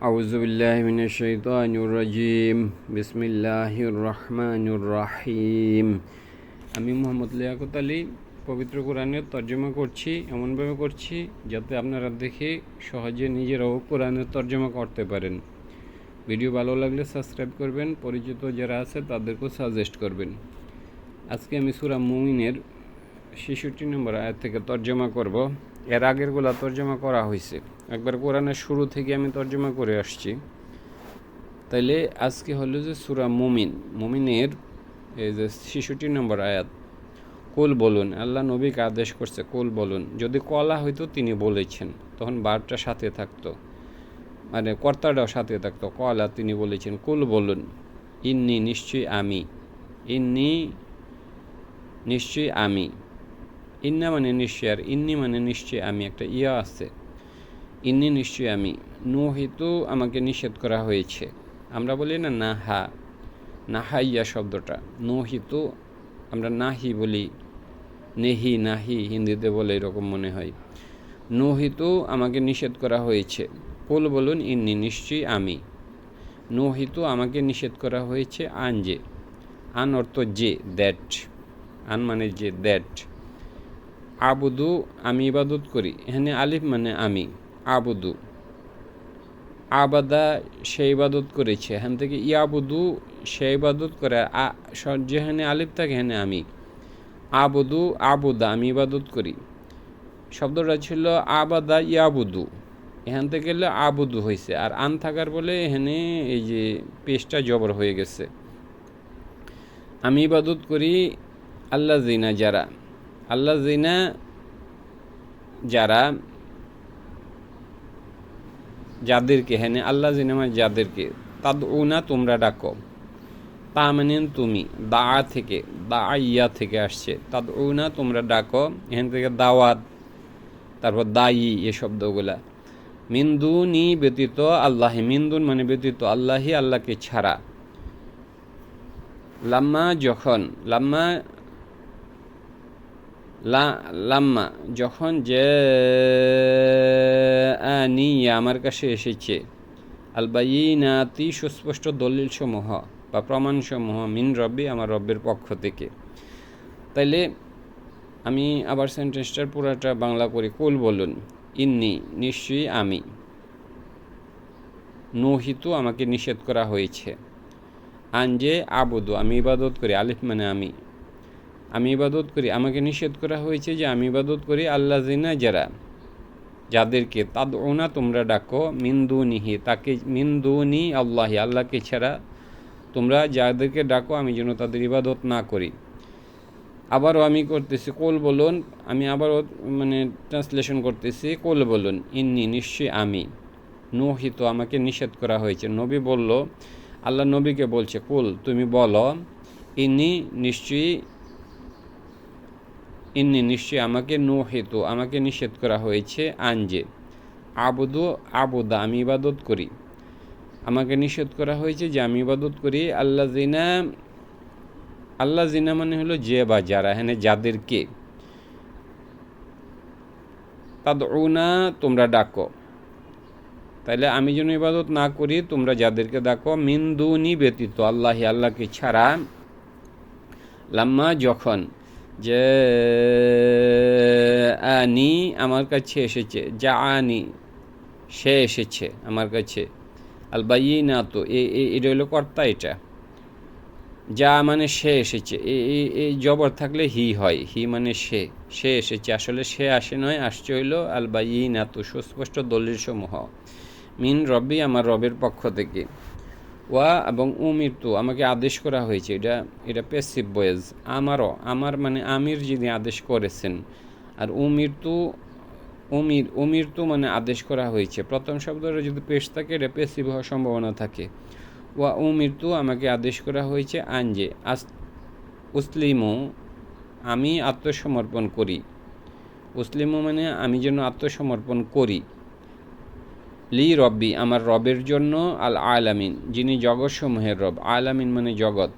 أعوذ بالله من الشيطان الرجيم بسم الله الرحمن الرحيم আমি মোহাম্মদ লিয়াকত আলী পবিত্র কোরআনের তর্জমা করছি এমনভাবে করছি যাতে আপনারা দেখে সহজে নিজেরাও কোরআনের তর্জমা করতে পারেন ভিডিও ভালো লাগলে সাবস্ক্রাইব করবেন পরিচিত যারা আছে তাদেরকেও সাজেস্ট করবেন আজকে আমি সুরা মুমিনের ছেষট্টি নম্বর আয়াত থেকে তর্জমা করব। এর আগেরগুলা তর্জমা করা হয়েছে। একবার কোরআনের শুরু থেকে আমি তর্জমা করে আসছি। তাইলে আজকে হলো যে সুরা মুমিন। মুমিনের এই যে ছেষট্টি নম্বর আয়াত, কুল বলুন, আল্লাহ নবীকে আদেশ করছে, কুল বলুন। যদি কলা হইতো তিনি বলেছেন, তখন বারটা সাথে থাকতো। মানে কর্তাটাও সাথে থাকতো। কলা তিনি বলেছেন, কুল বলুন, ইন্নি নিশ্চয়ই আমি। ইন্নি নিশ্চয়ই আমি। ইন্না মানে নিশ্চয় আর ইন্নি মানে নিশ্চয় আমি একটা ইয়া আছে। ইন্নি নিশ্চয় আমি। নুহিতু আমাকে নিষেধ করা হয়েছে। আমরা বলি, না না হা নাহা ইয়া শব্দটা। নুহিতু আমরা নাহি বলি। নেহি, নাহি হিন্দিতে বলে এরকম মনে হয়। নুহিতু আমাকে নিষেধ করা হয়েছে। কুল বলুন, ইন্নি নিশ্চয়ই আমি। নুহিতু আমাকে নিষেধ করা হয়েছে আন যে। আন অর্থ যে, দ্যাট। আন মানে যে, দ্যাট। আবুদু, আমি ইবাদত করি। এখানে আলিফ মানে আমি, আবুদু। আবাদা সে ইবাদত করেছে। এখান থেকে ইয়াবুদু সে ইবাদত করে। যেখানে আলিফ থাকে এখানে আমি। আবুদু, আবুদা, আমি ইবাদত করি। শব্দটা ছিল আবাদা, ইয়াবুদু। এখান থেকে গেলে আবুদু হয়েছে আর আন থাকার বলে এখানে এই যে পেশটা জবর হয়ে গেছে। আমি ইবাদত করি আল্লাহ জিনা যারা। আল্লাহ জিনা যারা যাদেরকে হ্যাঁ আল্লাহ জিনামা যাদেরকে তাদ না তোমরা ডাকো। তা মানে তুমি দা থেকে দা ইয়া থেকে আসছে। তাদ না তোমরা ডাকো, এখান থেকে দাওয়াত, তারপর দায়ী এ শব্দগুলা। মিন্দুনি ব্যতীত আল্লাহ মিন্দুন মানে ব্যতীত আল্লাহি আল্লাহকে ছাড়া। লাম্মা যখন, লাম্মা লাম্মা, যখন যে আনি আমার কাছে এসেছে আলবাইনাতি সুস্পষ্ট দলিলসমূহ বা প্রমাণসমূহ মিন রব্বি আমার রব্বের পক্ষ থেকে। তাইলে আমি আবার সেন্টেন্সটার পুরাটা বাংলা করি কুল বলুন, ইন্নি, নিশ্চয়ই আমি। নহিত আমাকে নিষেধ করা হয়েছে। আঞ্জে আবুদু, আমি ইবাদত করি, আলিফ মানে আমি। আমি ইবাদত করি। আমাকে নিষেধ করা হয়েছে যে আমি ইবাদত করি আল্লাহ জিনা যারা, যাদেরকে তাদ ওনা তোমরা ডাকো মিন্দুনিহি তাকে মিন্দুনি আল্লাহি, আল্লাহকে ছাড়া তোমরা যাদেরকে ডাকো আমি যেন তাদের ইবাদত না করি। আবারও আমি করতেছি, কোল বলুন, আমি আবারও মানে ট্রান্সলেশন করতেছি, কোল বলুন, ইন্নি নিশ্চয়ই আমি। নোহিত আমাকে নিষেধ করা হয়েছে। নবী বলল, আল্লাহ নবীকে বলছে, কুল, তুমি বলো, ইন্নি নিশ্চয়ই ইন্নি নিশ্চয়ই আমাকে নোহিত আমাকে নিষেধ করা হয়েছে, আনজে। আবুদু আবদা, আমি ইবাদত করি। আমাকে নিষেধ করা হয়েছে যে আমি ইবাদত করি। আল্লাহ জিনা আল্লাহ জিনা মানে হলো যে বা যারা হ্যাঁ যাদেরকে। তাদউনা, তোমরা ডাকো। তাইলে আমি যেন ইবাদত না করি, তোমরা যাদেরকে ডাকো মিন্দুনি ব্যতীত আল্লাহ আল্লাহকে ছাড়া। লাম্মা যখন যে আনি আমার কাছে এসেছে যা আনি সে এসেছে আমার কাছে। আলবাই না তো এটা হলো কর্তা এটা। যা মানে সে এসেছে এই জবর থাকলে হি হয়, হি মানে সে সে এসেছে। আসলে সে আসে নয়, আসছে হইল আলবাই না তো সুস্পষ্ট দলিল সমূহ মিন রব্বি, আমার রবের পক্ষ থেকে। ওয়া এবং উমির আমাকে আদেশ করা হয়েছে। এটা এটা পেসিভ বয়েজ আমারও, আমার মানে আমির যিনি আদেশ করেছেন। আর উমির তু, উমির উমির তু মানে আদেশ করা হয়েছে। প্রথম শব্দটা যদি পেশ থাকে, এটা পেসিভ হওয়ার সম্ভাবনা থাকে। ওয়া উমির তু আমাকে আদেশ করা হয়েছে আঞ্জে আস, উসলিমু, আমি আত্মসমর্পণ করি। উসলিমু মানে আমি যেন আত্মসমর্পণ করি। লি রব্বি আমার রবের জন্য আল আলামিন যিনি জগৎসমূহের রব। আলামিন মানে জগৎ।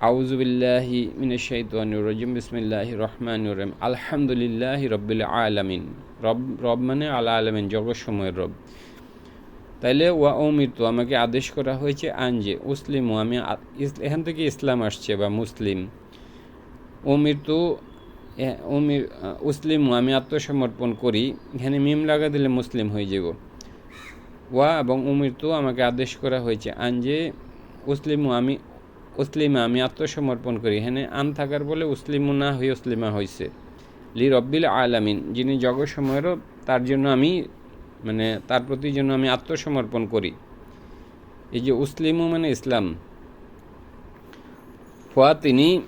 আউজুবিল্লাহি মিনে শৈতানুর রজিম বিসমিল্লাহ রহমান রহিম। আলহামদুলিল্লাহ রব্বিল আলামিন। রব রব মানে আল আলামিন জগৎসমূহের রব। তাইলে ওয়া ও মৃত্যু আমাকে আদেশ করা হয়েছে আনজে উসলিমু আমি এখান থেকে ইসলাম আসছে বা মুসলিম। ও মৃত্যু এ- ও মির- আহ, উসলিমু আমি আত্মসমর্পণ করি। এখানে মিম লাগা দিলে মুসলিম হয়ে যাব। ওয়া এবং উমৃত্যু আমাকে আদেশ করা হয়েছে, আন যে উসলিমু আমি, উসলিমা আমি আত্মসমর্পণ করি। এখানে আন থাকার বলে উসলিমু না হয়ে উসলিমা হয়েছে লি রব্বিল আলামিন, যিনি জগৎ সময়েরও তার জন্য আমি মানে তার প্রতি জন্য আমি আত্মসমর্পণ করি। এই যে উসলিমু মানে ইসলাম। হুয়া তিনি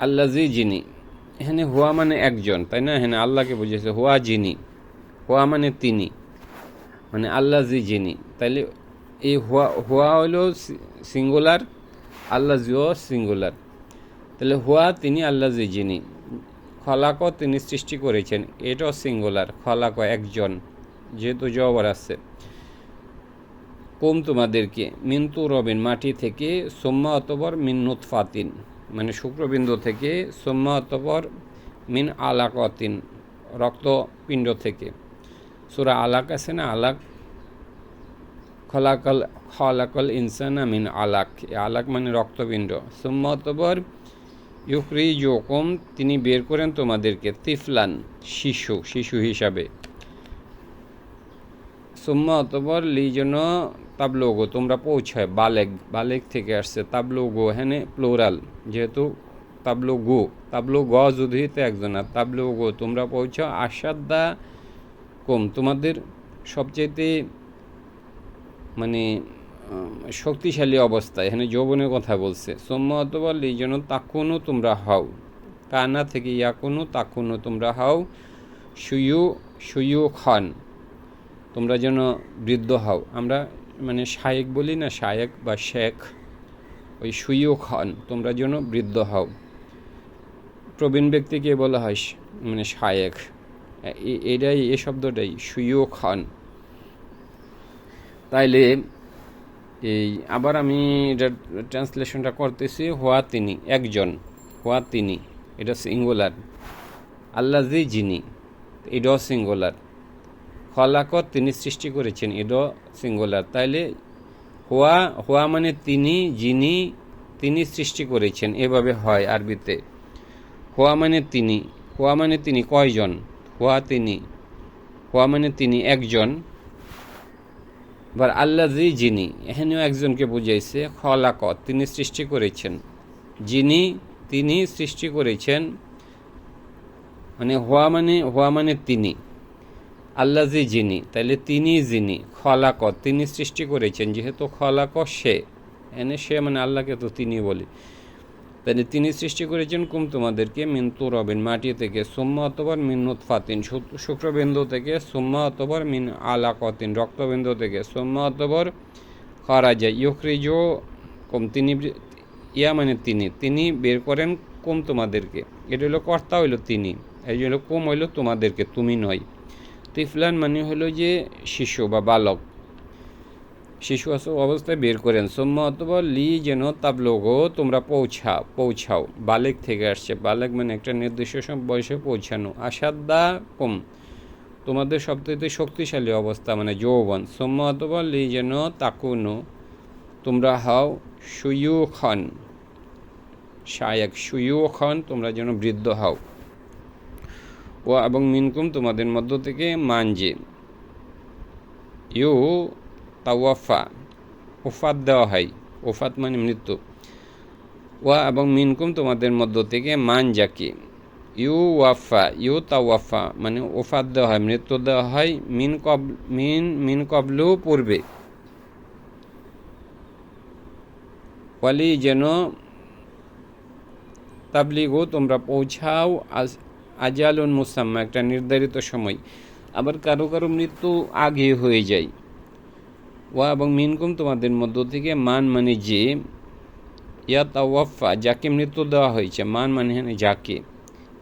আল্লাজি যিনি। এখানে হুয়া মানে একজন, তাই না? এখানে আল্লাহকে বুঝেছে হুয়া যিনি। হুয়া মানে তিনি। মানে আল্লাহ জি যিনি। তাইলে এই হুয়া হুয়া হলো সিঙ্গুলার, আল্লাহ জিও সিঙ্গুলার। তাহলে হুয়া তিনি আল্লাহ জি যিনি। খলাক তিনি সৃষ্টি করেছেন, এটাও সিঙ্গুলার খলাক একজন, যেহেতু জবর আছে। কম তোমাদেরকে মিন্তু রবিন মাটি থেকে, সোম্মা অতবর মিন নুৎফাতিন মানে শুক্রবিন্দু থেকে, সোম্মা অতবর মিন আলাকতিন, রক্তপিণ্ড থেকে। সুরা আলাক আছে না? আলাক খলাকল খলাকল ইনসানা মিন আলাক। আলাক মানে রক্তপিণ্ড। সোম্মা অতবর ইউক্রি জোকম তিনি বের করেন তোমাদেরকে তিফলান, শিশু শিশু হিসাবে। সুম্মা অতবর লি যেন তাবলোগো, তোমরা পৌঁছায়, বালেগ বালেগ থেকে আসছে, তাবলোগো হ্যাঁ প্লোরাল, যেহেতু তাবলো গ যদি তো একজন, আর তাবলোগো তোমরা পৌঁছাও আসাদ্দা কম। তোমাদের সবচাইতে মানে শক্তিশালী অবস্থা, এখানে যৌবনের কথা বলছে। সোম্মা অতবর লি যেন তাকুনও তোমরা হও। কানা থেকে ইয়াকুনু তাকুনু তোমরা হও। সুয়ু সুয়ু খান, তোমরা যেন বৃদ্ধ হও। আমরা মানে শায়েক বলি না, শায়েক বা শেখ, ওই সুয়ু খান, তোমরা যেন বৃদ্ধ হও। প্রবীণ ব্যক্তিকে বলা হয় মানে শায়েক। এটাই, এ শব্দটাই সুয়ু খান। তাইলে এই, আবার আমি এটা ট্রান্সলেশনটা করতেছি হোয়া তিনি একজন হোয়া তিনি এটা সিঙ্গুলার আল্লাহ জি যিনি এটাও সিঙ্গুলার খলাকত তিনি সৃষ্টি করেছেন এটাও সিঙ্গুলার তাইলে হোয়া হোয়া মানে তিনি যিনি তিনি সৃষ্টি করেছেন, এভাবে হয় আরবিতে। হোয়া মানে তিনি, হোয়া মানে তিনি কয়জন? হোয়া তিনি হোয়া মানে তিনি একজন। বা আল্লাহ জি যিনি, এখানেও একজনকে বুঝাইছে খলাকত, তিনি সৃষ্টি করেছেন। যিনি, তিনি সৃষ্টি করেছেন মানে হোয়া মানে হোয়া মানে তিনি। আল্লাহ জি যিনি, তাইলে তিনি যিনি খলাক তিনি সৃষ্টি করেছেন, যেহেতু খলাক সে, এনে সে মানে আল্লাহকে তো তিনি বলি। তাহলে তিনি সৃষ্টি করেছেন কুম তোমাদেরকে মিন্তু রবিন মাটি থেকে, সুম্মা অতবার মিন নুৎফাতিন শু- শুক্রবিন্দু থেকে, সুম্মা অতবার মিন আলা কতিন রক্তবিন্দু থেকে, সুম্মা অতবর খরাজা, ইউখ্রিজো কুম, তিনি ইয়া মানে তিনি তিনি বের করেন কুম তোমাদেরকে। এটা হলো কর্তা হইল তিনি, এই জন্য কুম হইল তোমাদেরকে, তুমি নয়। তিফলান মানে হলো যে শিশু বা বালক। শিশু অবস্থায় বের করেন। সোম্মা অথবা লি যেন তাবলোগো তোমরা পৌঁছা পৌঁছাও। বালেক থেকে আসছে। বালেক মানে একটা নির্দিষ্ট বয়সে পৌঁছানো। আসাদ্দা কম তোমাদের সবথেকে শক্তিশালী অবস্থা মানে যৌবন। সোম্মা অথবা লি যেন তাকুনো, তোমরা হও সুয়ু খান শায়ক সুয়ু খান তোমরা যেন বৃদ্ধ হও। ও এবং মিনকুম তোমাদের মধ্য থেকে মানজে। ইউ তাওয়াফা, ওফাত দেওয়া হয়। ওফাত মানে মৃত্যু। ওয়া এবং মিনকুম তোমাদের মধ্য থেকে মান যাকে। ইউ ওয়াফা ইউ তাওয়াফা মানে ওফাত দেওয়া হয়, মৃত্যু দেওয়া হয় মিন কব, মিন মিন কবলু পূর্বে। ওয়ালি যেন তাবলিগো তোমরা পৌঁছাও আজ আজালুন মুসাম্মা, একটা নির্ধারিত সময়। আবার কারও কারও মৃত্যু আগে হয়ে যায়। ওয়া এবং মিনকুম তোমাদের মধ্য থেকে মান মানে যে ইয়া তাওয়াফা যাকে মৃত্যু দেওয়া হয়েছে। মান মানে হ্যাঁ যাকে।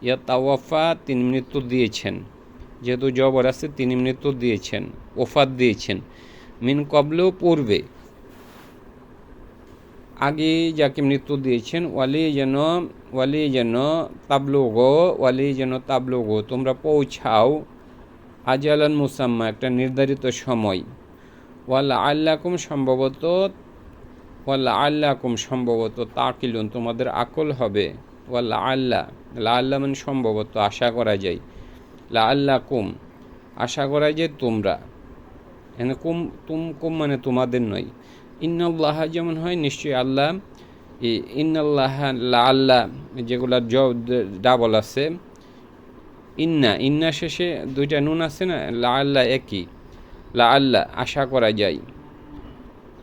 ইয়া তাওয়াফা তিনি মৃত্যু দিয়েছেন। যেহেতু জবর আছে, তিনি মৃত্যু দিয়েছেন, ওফাত দিয়েছেন। মিন কবলেও পূর্বে। আগে যাকে মৃত্যু দিয়েছেন, ওয়ালি যেন ওয়ালি যেন তাবলুগো, ওয়ালি যেন তাবলুগো, তোমরা পৌঁছাও। আজালান মুসাম্মা, একটা নির্ধারিত সময়। ওয়াল্লা আল্লাকুম সম্ভবত ওয়াল্লা আল্লাকুম সম্ভবত তাকিলুন, তোমাদের আকল হবে। ওয়াল্লা আল্লাহ লা আল্লাহ মানে সম্ভবত, আশা করা যায়। লা আল্লাহ কুম আশা করা যায় তোমরা। এখানে কুম, তুম, কুম মানে তোমাদের নয়। ইন্নাল্লাহ যেমন হয়, নিশ্চয়ই আল্লাহ। ইন্নাল্লাহ লা আল্লাহ যেগুলা জ ডাবল আছে। ইন্না ইন্না শেষে দুইটা নুন আছে না লা আল্লাহ একই। লা আল্লাহ আশা করা যায়।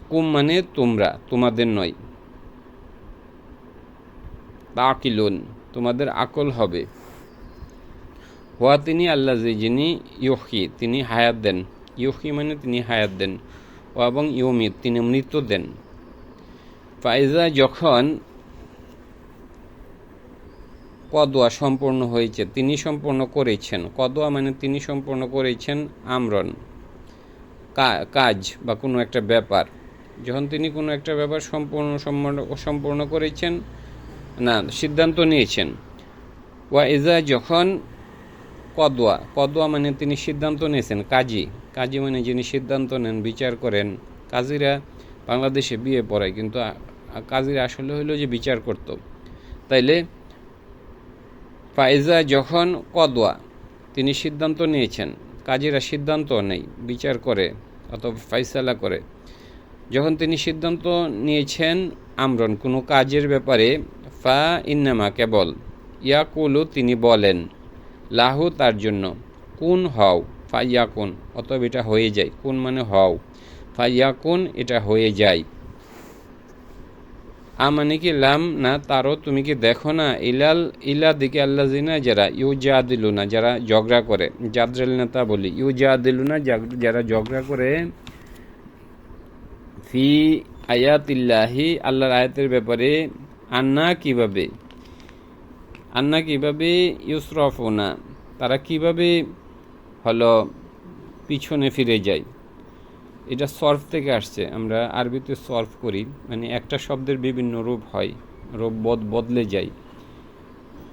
কুম মানে তোমরা, তোমাদের নয়। তাকিলুন তোমাদের আকল হবে। হওয়া তিনি আল্লাহ যে যিনি ইয়হি তিনি হায়াত দেন। ইয়হি মানে তিনি হায়াত দেন। ও এবং ইয়মিত তিনি মৃত্যু দেন। ফাইজা যখন কদোয়া সম্পূর্ণ হয়েছে, তিনি সম্পূর্ণ করেছেন। কদোয়া মানে তিনি সম্পূর্ণ করেছেন আমরন। কাজ বা কোনো একটা ব্যাপার। যখন তিনি কোনো একটা ব্যাপার সম্পূর্ণ সম্পূর্ণ করেছেন, না, সিদ্ধান্ত নিয়েছেন। ওয়া এজা যখন কদোয়া কদোয়া মানে তিনি সিদ্ধান্ত নিয়েছেন, কাজী। কাজী মানে যিনি সিদ্ধান্ত নেন, বিচার করেন। কাজীরা বাংলাদেশে বিয়ে পড়ায়, কিন্তু কাজীরা আসলে হইল যে বিচার করত। তাইলে ফাইজা যখন কদোয়া তিনি সিদ্ধান্ত নিয়েছেন, কাজীরা সিদ্ধান্ত নেই বিচার করে। অথবা ফাইসালা করে। যখন তিনি সিদ্ধান্ত নিয়েছেন আমরন কোনো কাজের ব্যাপারে, ফা ইন্নামা কেবল, ইয়াকুলু তিনি বলেন, লাহু তার জন্য, কোন হও, ফাইয়াকুন, অতএব এটা হয়ে যায়, কোন মানে হও, ফাইয়াকুন এটা হয়ে যায়। আ মানে কি লাম না তারও তুমি কি দেখো না? ইলাল ইলা দিকে আল্লাহ জিনা যারা ইউ যা দিলু না যারা ঝগড়া করে। জাদ্রাল না তা বলি ইউ যা দিলু না যারা ঝগড়া করে, ফি আয়াতিল্লাহি, আল্লাহর আয়াতের ব্যাপারে আন্না কীভাবে? আন্না কীভাবে ইউসরফ না তারা কীভাবে হলো পিছনে ফিরে যায়? এটা সর্ফ থেকে আসছে। আমরা আরবিতে সর্ফ করি মানে একটা শব্দের বিভিন্ন রূপ হয়, রূপ বদ, বদলে যায়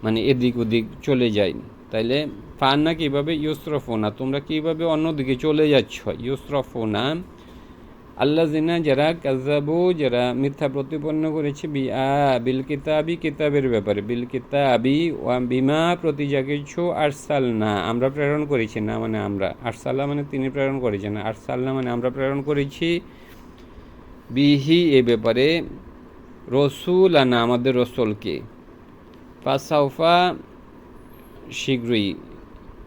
মানে এদিক ওদিক চলে যায়। তাইলে ফান্না কীভাবে ইউসরফোনা, তোমরা কীভাবে অন্যদিকে চলে যাচ্ছ? ইউসরফোনা আল্লাহ জিনা যারা কাজাবু যারা মিথ্যা প্রতিপন্ন করেছে, বি, আ, বিল কিতাবি, কিতাবের ব্যাপারে। বিল কিতাবি বিমা প্রতি যা কিছু আরসাল না আমরা প্রেরণ করেছি না মানে আমরা। আরসাল্লা মানে তিনি প্রেরণ করেছেন আরসাল্লা মানে আমরা প্রেরণ করেছি বিহি এ ব্যাপারে। রসুল আনা আমাদের রসুলকে। পাসাউফা শীঘ্রই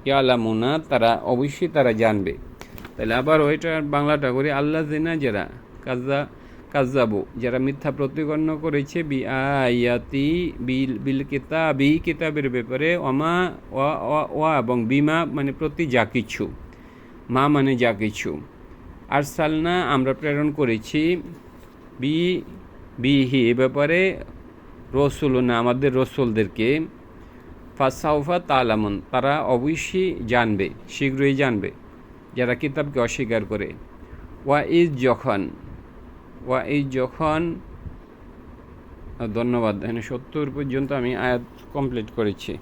ইয়ালামুনা, তারা অবশ্যই তারা জানবে। তাহলে আবার ওইটা বাংলাটা করি আল্লাহ জিনা যারা কাজা কাজাবু যারা মিথ্যা প্রতিগণ্য করেছে বি আয়াতি বিল বিল কিতাবি, কিতাবের ব্যাপারে অমা ওয়া এবং বিমা মানে প্রতি যা কিছু, মা মানে যা কিছু। আর সালনা আমরা প্রেরণ করেছি বি, বিহি এ ব্যাপারে রসুল না আমাদের রসুলদেরকে। ফাসাউফা তালামন, তারা অবশ্যই জানবে, শীঘ্রই জানবে। যারা কিতাবকে অস্বীকার করে। ওয়া ইজ যখন, ওয়া ইজ যখন, ধন্যবাদ, এখানে সত্তর পর্যন্ত আমি আয়াত কমপ্লিট করেছি।